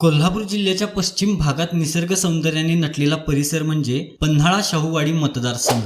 कोल्हापूर जिल्ह्याच्या पश्चिम भागात निसर्ग सौंदर्याने नटलेला परिसर म्हणजे पन्हाळा शाहूवाडी मतदारसंघ.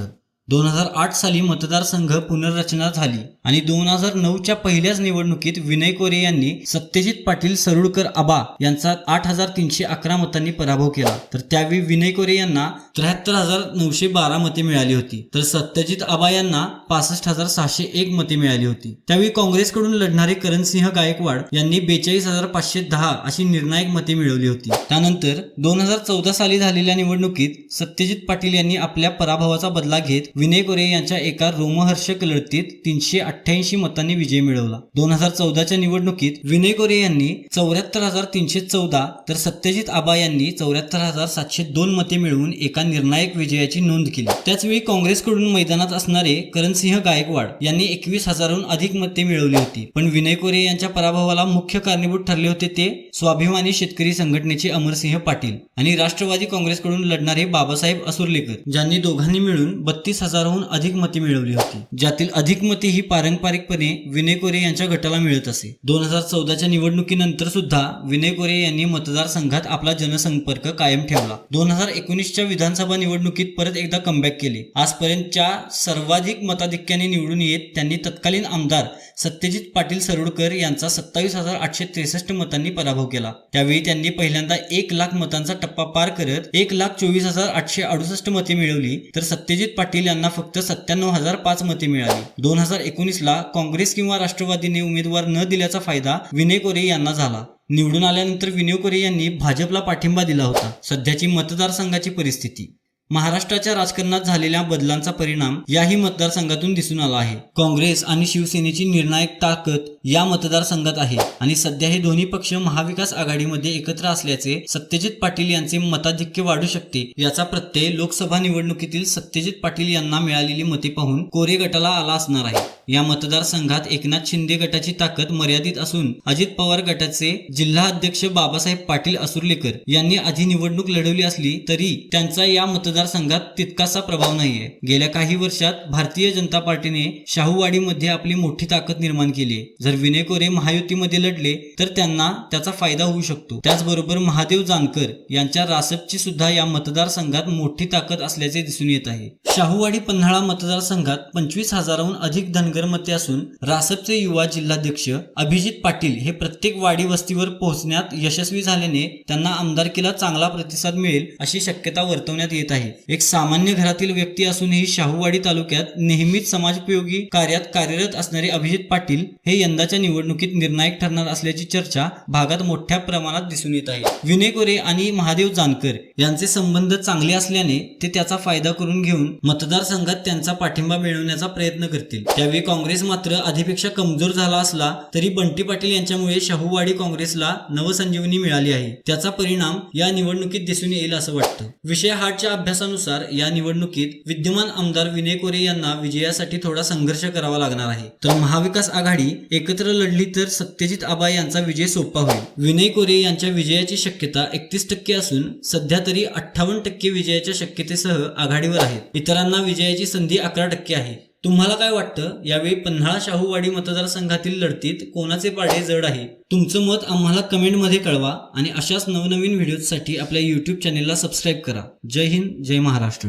दोन हजार आठ साली मतदारसंघ पुनर्रचना झाली आणि दोन हजार नऊच्या पहिल्याच निवडणुकीत विनय कोरे यांनी सत्यजित पाटील सरुडकर आबा यांचा आठ हजार तीनशे अकरा मतांनी पराभव केला. तर त्यावेळी विनय कोरे यांना त्र्याहत्तर हजार नऊशे बारा मते मिळाली होती. तर सत्यजित आबा यांना पासष्ट हजार सहाशे एक मते मिळाली होती. त्यावेळी काँग्रेसकडून लढणारे करणसिंह गायकवाड यांनी बेचाळीस हजार पाचशे दहा अशी निर्णायक मते मिळवली होती. त्यानंतर दोन हजार चौदा साली झालेल्या निवडणुकीत सत्यजित पाटील यांनी आपल्या पराभवाचा बदला घेत विनय कोरे यांच्या एका रोमहर्षक लढतीत तीनशे अठ्ठ्याऐंशी मतांनी विजय मिळवला. दोन हजार चौदाच्या निवडणुकीत विनय कोरे यांनी चौऱ्याहत्तर हजार तीनशे चौदा तर सत्यजित आबा यांनी चौऱ्याहत्तर हजार सातशे दोन मते मिळवून एका निर्णायक विजयाची नोंद केली. त्याचवेळी काँग्रेसकडून मैदानात असणारे करणसिंह गायकवाड यांनी एकवीस हजारहून अधिक मते मिळवली होती. पण विनय कोरे यांच्या पराभवाला मुख्य कारणीभूत ठरले होते ते स्वाभिमानी शेतकरी संघटनेचे अमरसिंह पाटील आणि राष्ट्रवादी काँग्रेसकडून लढणारे बाबासाहेब असुर्लेकर ज्यांनी दोघांनी मिळून बत्तीस हजाराहून अधिक मते मिळवली होती. ज्यातील अधिक मते ही पारंपरिकपणे विनय कोरे यांच्या गटाला मिळत असे. दोन हजार चौदाच्या निवडणुकीनंतर सुद्धा विनय कोरे यांनी मतदारसंघात आपला जनसंपर्क कायम ठेवला. दोन हजार एकोणीसच्या विधानसभा निवडणुकीत परत एकदा कमबॅक केले. आजपर्यंतच्या सर्वाधिक मताधिक्याने निवडून येत त्यांनी तत्कालीन आमदार सत्यजित पाटील सरोडकर यांचा सत्तावीस हजार आठशे त्रेसष्ट मतांनी पराभव केला. त्यावेळी त्यांनी पहिल्यांदा एक लाख मतांचा टप्पा पार करत एक लाख चोवीस हजार आठशे अडुसष्ट मते मिळवली. तर सत्यजित पाटील यांना फक्त सत्त्याण्णव हजार पाच मते मिळाली. दोन हजार एकोणीसला काँग्रेस किंवा राष्ट्रवादीने उमेदवार न दिल्याचा फायदा विनय कोरे यांना झाला. निवडून आल्यानंतर विनय कोरे यांनी भाजपला पाठिंबा दिला होता. सध्याची मतदारसंघाची परिस्थिती. महाराष्ट्राच्या राजकारणात झालेल्या बदलांचा परिणाम याही मतदारसंघातून दिसून आला आहे. काँग्रेस आणि शिवसेनेची निर्णायक ताकद या मतदारसंघात आहे आणि सध्या हे दोन्ही पक्ष महाविकास आघाडीमध्ये एकत्र असल्याचे सत्यजित पाटील यांचे मताधिक्य वाढू शकते याचा प्रत्यय लोकसभा निवडणुकीतील सत्यजित पाटील यांना मिळालेली मते पाहून कोरे गटाला आला असणार आहे. या मतदारसंघात एकनाथ शिंदे गटाची ताकद मर्यादित असून अजित पवार गटाचे जिल्हा अध्यक्ष बाबासाहेब पाटील असुर्लेकर यांनी आधी निवडणूक लढवली असली तरी त्यांचा या मतदारसंघात तितकासा प्रभाव नाहीये. गेल्या काही वर्षात भारतीय जनता पार्टीने शाहूवाडीमध्ये आपली मोठी ताकद निर्माण केली. जर विनय कोरे महायुतीमध्ये लढले तर त्यांना त्याचा फायदा होऊ शकतो. त्याचबरोबर महादेव जानकर यांच्या रासपची सुद्धा या मतदारसंघात मोठी ताकद असल्याचे दिसून येत आहे. शाहूवाडी पन्हाळा मतदारसंघात पंचवीस हजाराहून अधिक धनगर मते असून रासपचे युवा जिल्हाध्यक्ष अभिजित पाटील हे प्रत्येक वाडी वस्तीवर पोहोचण्यात यशस्वी झाल्याने त्यांना आमदारकीला चांगला प्रतिसाद मिळेल अशी शक्यता वर्तवण्यात येत आहे. एक सामान्य घरातील व्यक्ती असूनही शाहूवाडी तालुक्यात नेहमीच समाजोपयोगी कार्यात कार्यरत असणारे अभिजित पाटील हे यंदाच्या निवडणुकीत निर्णायक ठरणार असल्याची चर्चा भागात मोठ्या प्रमाणात दिसून येत आहे. विनय कोरे आणि महादेव जानकर यांचे संबंध चांगले असल्याने ते त्याचा फायदा करून घेऊन मतदारसंघात त्यांचा पाठिंबा मिळवण्याचा प्रयत्न करतील. त्यावेळी काँग्रेस मात्र आधीपेक्षा कमजोर झाला असला तरी बंटी पाटील यांच्यामुळे शाहूवाडी काँग्रेसला नवसंजीवनी मिळाली आहे. त्याचा परिणाम या निवडणुकीत दिसून येईल असं वाटतं. विषय हाटच्या अभ्यासानुसार या निवडणुकीत विद्यमान आमदार विनय कोरे यांना विजयासाठी थोडा संघर्ष करावा लागणार आहे. तर महाविकास आघाडी एकत्र लढली तर सत्यजित आबा यांचा विजय सोपा होईल. विनय कोरे यांच्या विजयाची शक्यता एकतीस टक्के असून सध्या तरी अठ्ठावन्न टक्के विजयाच्या शक्यतेसह आघाडीवर आहेत. इतरांना विजयाची संधी अकरा टक्के आहे. तुम्हाला काय वाटतं? यावेळी पन्हाळा शाहूवाडी मतदारसंघातील लढतीत कोणाचे पाडे जड आहे? तुमचं मत आम्हाला कमेंटमध्ये कळवा आणि अशाच नवनवीन व्हिडिओसाठी आपल्या यूट्यूब चॅनेलला सबस्क्राईब करा. जय हिंद जय महाराष्ट्र.